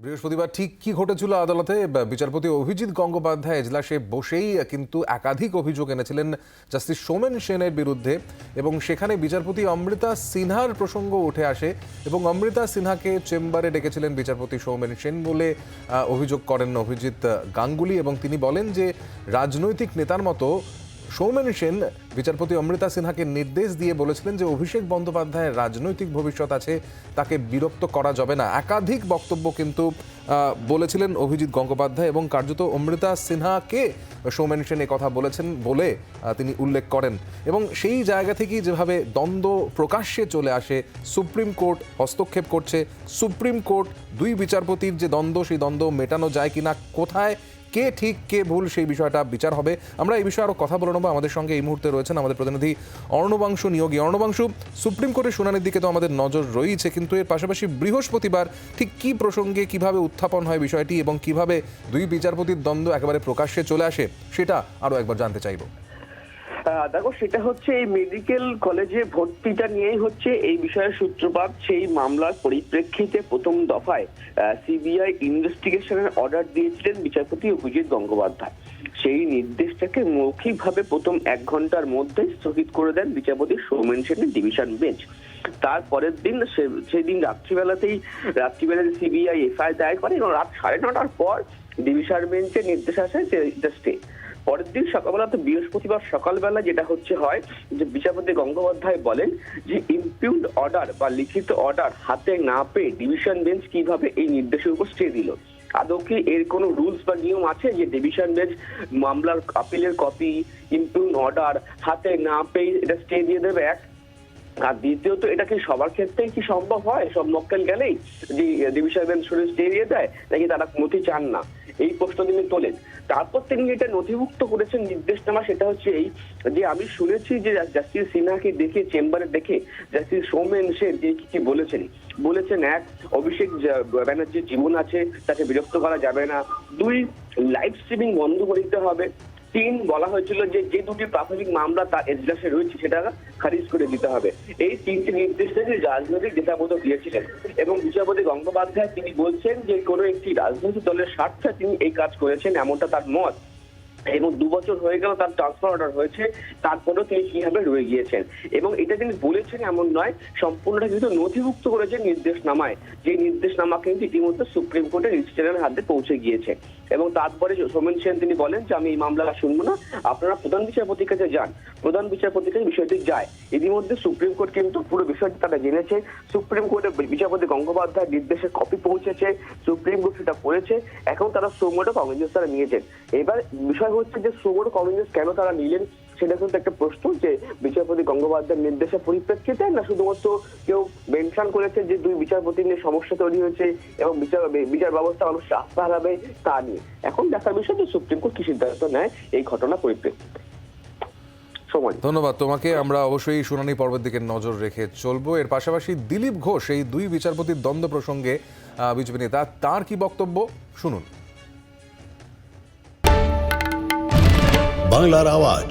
বৃহস্পতিবার ঠিক কি ঘটেছিল আদালতে? বিচারপতি অভিজিৎ গঙ্গোপাধ্যায় এজলাসে বসেই কিন্তু একাধিক অভিযোগ এনেছিলেন জাস্টিস সোমেন সেনের বিরুদ্ধে এবং সেখানে বিচারপতি অমৃতা সিনহার প্রসঙ্গ উঠে আসে এবং অমৃতা সিনহাকে চেম্বারে ডেকেছিলেন বিচারপতি সৌমেন সেন বলে অভিযোগ করেন অভিজিৎ গাঙ্গুলি এবং তিনি বলেন যে রাজনৈতিক নেতার মতো সৌমেন সেন বিচারপতি অমৃতা সিনহাকে নির্দেশ দিয়ে বলেছিলেন যে অভিষেক বন্দ্যোপাধ্যায়ের রাজনৈতিক ভবিষ্যৎ আছে, তাকে বিরক্ত করা যাবে না। একাধিক বক্তব্য কিন্তু বলেছিলেন অভিজিৎ গঙ্গোপাধ্যায় এবং কার্যত অমৃতা সিনহাকে সৌমেন সেন কথা বলেছেন বলে তিনি উল্লেখ করেন। এবং সেই জায়গা থেকেই যেভাবে দ্বন্দ্ব প্রকাশ্যে চলে আসে, সুপ্রিম কোর্ট হস্তক্ষেপ করছে, সুপ্রিম কোর্ট দুই বিচারপতির যে দ্বন্দ্ব, সেই দ্বন্দ্ব মেটানো যায় কিনা, কোথায় কে ঠিক, কে ভুল সেই বিষয়টা বিচার হবে। আমরা এই বিষয়ে আরও কথা বলে নেব। আমাদের সঙ্গে এই মুহূর্তে রয়েছেন আমাদের প্রতিনিধি অর্ণবাংশ নিয়োগী। অর্ণবাংশু, সুপ্রিম কোর্টের শুনানির দিকে তো আমাদের নজর রয়েছে কিন্তু এর পাশাপাশি বৃহস্পতিবার ঠিক কি প্রসঙ্গে কীভাবে উত্থাপন হয় বিষয়টি এবং কীভাবে দুই বিচারপতির দ্বন্দ্ব একেবারে প্রকাশ্যে চলে আসে, সেটা আরও একবার জানতে চাইব। দেখো, সেটা হচ্ছে এই মেডিকেল কলেজে ভর্তিটা নিয়েই হচ্ছে এই বিষয়ের সূত্রপাত, সেই মামলার পরিপ্রেক্ষিতে প্রথম দফায় সিবিআই ইনভেস্টিগেশনের অর্ডার দিয়েছিলেন বিচারপতি অভিজিৎ গঙ্গোপাধ্যায়। সেই নির্দেশটাকে মৌখিকভাবে প্রথম এক ঘণ্টার মধ্যে স্থগিত করে দেন বিচারপতি সৌমেন সেনের ডিভিশন বেঞ্চ তারপরের দিন সে- সেই রাত্রিবেলাতেই রাত্রিবেলাতে সিবিআই এফআইআর দায়ের করে এবং রাত সাড়ে নটার পর ডিভিশন বেঞ্চের নির্দেশ আসে যে স্টে পরের দিন সকালবেলা তো বৃহস্পতিবার সকালবেলা যেটা হচ্ছে হয় যে বিচারপতি গঙ্গোপাধ্যায় বলেন যে ইম্পিউড অর্ডার বা লিখিত অর্ডার হাতে না পেয়ে ডিভিশন বেঞ্চ কীভাবে এই নির্দেশের উপর স্টে দিল? আদৌ কি এর কোনো রুলস বা নিয়ম আছে যে ডিভিশন বেঞ্চ মামলার আপিলের কপি ইমপিউন্ড অর্ডার হাতে না পেয়ে এটা স্টে দিয়ে দেবে? এক আর দ্বিতীয়ত, এটা কি সবার ক্ষেত্রেই কি সম্ভব হয়? সব মক্কেল গেলেই যে ডিভিশন বেঞ্চ শুধু স্টে দিয়ে নাকি তারা নথি চান না? এই প্রশ্ন তিনি তোলেন। তারপর তিনি এটা নথিভুক্ত করেছেন নির্দেশনামা, সেটা হচ্ছে এই যে আমি শুনেছি যে জাস্টিস সিনহাকে দেখে, চেম্বারে দেখে জাস্টিস সৌমেন সেন যে কি কি বলেছেন। বলেছেন এক, অভিষেক ব্যানার্জির জীবন আছে, তাকে বিরক্ত করা যাবে না। দুই লাইভ স্ট্রিমিং বন্ধ করে দিতে হবে। তিন বলা হয়েছিল যে যে দুটি প্রাথমিক মামলা তার এজলাসে রয়েছে সেটা খারিজ করে দিতে হবে। এই তিনটি নির্দেশ থেকে রাজনৈতিক নেতাবোধ দিয়েছিলেন এবং বিচারপতি গঙ্গোপাধ্যায় তিনি বলছেন যে কোনো একটি রাজনৈতিক দলের স্বার্থে তিনি এই কাজ করেছেন, এমনটা তার মত। এবং দু বছর হয়ে গেল তার ট্রান্সফার অর্ডার হয়েছে, তারপরেও তিনি কীভাবে রয়ে গিয়েছেন? এবং এটা তিনি বলেছেন এমন নয়, সম্পূর্ণটা কিন্তু নথিভুক্ত করেছেন নির্দেশনামায়। যে নির্দেশনামা কিন্তু ইতিমধ্যে সুপ্রিম কোর্টের রেজিস্ট্রারের হাতে পৌঁছে গিয়েছে। এবং তারপরে সোমেন সেন তিনি বলেন যে, আমি এই মামলা শুনব না। আপনারা প্রধান বিচারপতির কাছে যান। প্রধান বিচারপতির কাছে বিষয়টি যায়। ইতিমধ্যে সুপ্রিম কোর্ট কিন্তু পুরো বিষয়টি তারা জেনেছে। সুপ্রিম কোর্টে বিচারপতি গঙ্গোপাধ্যায় নির্দেশে কপি পৌঁছেছে। সুপ্রিম কোর্ট সেটা পড়েছে এখন তারা সোমোটো কংগ্রেস তারা নিয়েছেন এবার বিষয় হচ্ছে যে সোমোটো কংগ্রেস কেন তারা নিলেন? সেটা কিন্তু একটা প্রশ্ন যে বিচারপতি গঙ্গোপাধ্যায়ের নির্দেশের পরিপ্রেক্ষিতে না শুধুমাত্র কেউ মেনশন করেছে যে দুই বিচারপতি নিয়ে সমস্যা তৈরি হয়েছে এবং বিচার বিচার ব্যবস্থা মানুষ আস্থা হারাবে তা নিয়ে। এখন দেখার বিষয় যে সুপ্রিম কোর্ট কি সিদ্ধান্ত নেয় এই ঘটনা পরিপ্রেক্ষিতে। সময় ধন্যবাদ তোমাকে। আমরা অবশ্যই শুনানি পর্বের দিকে নজর রেখে চলবো। এর পাশাপাশি দিলীপ ঘোষ এই দুই বিচারপতির দ্বন্দ্ব প্রসঙ্গে আহ, বিজেপি নেতা তার কি বক্তব্য? শুনুন। বাংলার আওয়াজ।